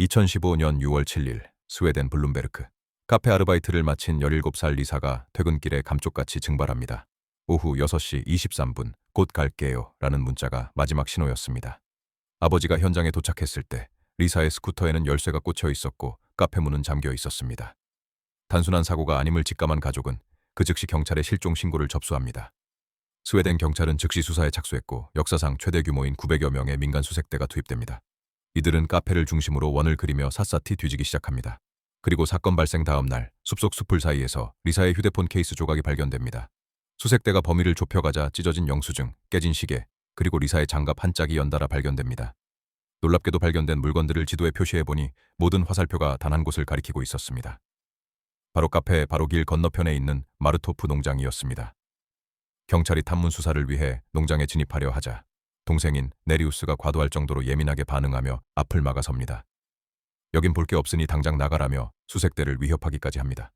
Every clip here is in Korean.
2015년 6월 7일 스웨덴 블룸베르크 카페 아르바이트를 마친 17살 리사가 퇴근길에 감쪽같이 증발합니다. 오후 6시 23분 곧 갈게요 라는 문자가 마지막 신호였습니다. 아버지가 현장에 도착했을 때 리사의 스쿠터에는 열쇠가 꽂혀 있었고 카페 문은 잠겨 있었습니다. 단순한 사고가 아님을 직감한 가족은 그 즉시 경찰에 실종 신고를 접수합니다. 스웨덴 경찰은 즉시 수사에 착수했고 역사상 최대 규모인 900여 명의 민간 수색대가 투입됩니다. 이들은 카페를 중심으로 원을 그리며 샅샅이 뒤지기 시작합니다. 그리고 사건 발생 다음 날 숲속 숲을 사이에서 리사의 휴대폰 케이스 조각이 발견됩니다. 수색대가 범위를 좁혀가자 찢어진 영수증, 깨진 시계, 그리고 리사의 장갑 한 짝이 연달아 발견됩니다. 놀랍게도 발견된 물건들을 지도에 표시해보니 모든 화살표가 단 한 곳을 가리키고 있었습니다. 바로 카페 바로 길 건너편에 있는 마르토프 농장이었습니다. 경찰이 탐문 수사를 위해 농장에 진입하려 하자 동생인 네리우스가 과도할 정도로 예민하게 반응하며 앞을 막아섭니다. 여긴 볼 게 없으니 당장 나가라며 수색대를 위협하기까지 합니다.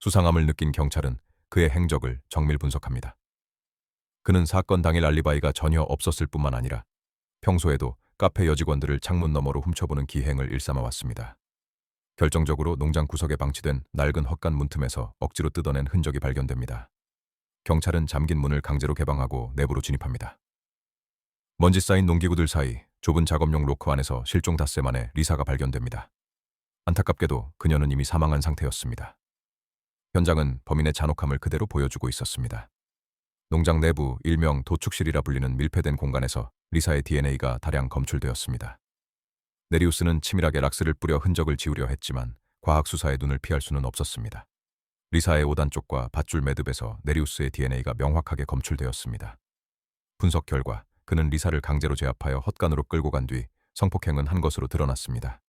수상함을 느낀 경찰은 그의 행적을 정밀 분석합니다. 그는 사건 당일 알리바이가 전혀 없었을 뿐만 아니라 평소에도 카페 여직원들을 창문 너머로 훔쳐보는 기행을 일삼아왔습니다. 결정적으로 농장 구석에 방치된 낡은 헛간 문틈에서 억지로 뜯어낸 흔적이 발견됩니다. 경찰은 잠긴 문을 강제로 개방하고 내부로 진입합니다. 먼지 쌓인 농기구들 사이 좁은 작업용 로커 안에서 실종 닷새 만에 리사가 발견됩니다. 안타깝게도 그녀는 이미 사망한 상태였습니다. 현장은 범인의 잔혹함을 그대로 보여주고 있었습니다. 농장 내부 일명 도축실이라 불리는 밀폐된 공간에서 리사의 DNA가 다량 검출되었습니다. 네리우스는 치밀하게 락스를 뿌려 흔적을 지우려 했지만 과학 수사의 눈을 피할 수는 없었습니다. 리사의 오단 쪽과 밧줄 매듭에서 네리우스의 DNA가 명확하게 검출되었습니다. 분석 결과 그는 리사를 강제로 제압하여 헛간으로 끌고 간 뒤 성폭행은 한 것으로 드러났습니다.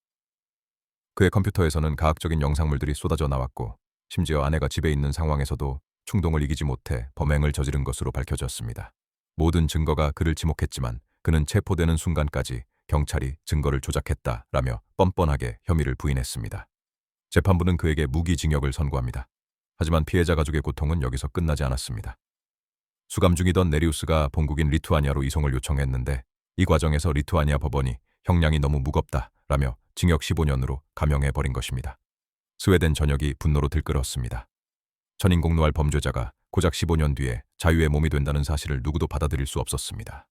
그의 컴퓨터에서는 가학적인 영상물들이 쏟아져 나왔고 심지어 아내가 집에 있는 상황에서도 충동을 이기지 못해 범행을 저지른 것으로 밝혀졌습니다. 모든 증거가 그를 지목했지만 그는 체포되는 순간까지 경찰이 증거를 조작했다라며 뻔뻔하게 혐의를 부인했습니다. 재판부는 그에게 무기징역을 선고합니다. 하지만 피해자 가족의 고통은 여기서 끝나지 않았습니다. 수감 중이던 네리우스가 본국인 리투아니아로 이송을 요청했는데 이 과정에서 리투아니아 법원이 형량이 너무 무겁다 라며 징역 15년으로 감형해버린 것입니다. 스웨덴 전역이 분노로 들끓었습니다. 천인공노할 범죄자가 고작 15년 뒤에 자유의 몸이 된다는 사실을 누구도 받아들일 수 없었습니다.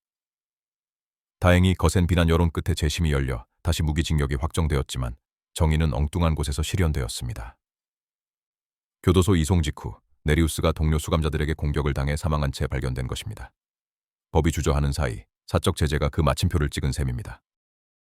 다행히 거센 비난 여론 끝에 재심이 열려 다시 무기징역이 확정되었지만 정의는 엉뚱한 곳에서 실현되었습니다. 교도소 이송 직후 네리우스가 동료 수감자들에게 공격을 당해 사망한 채 발견된 것입니다. 법이 주저하는 사이 사적 제재가 그 마침표를 찍은 셈입니다.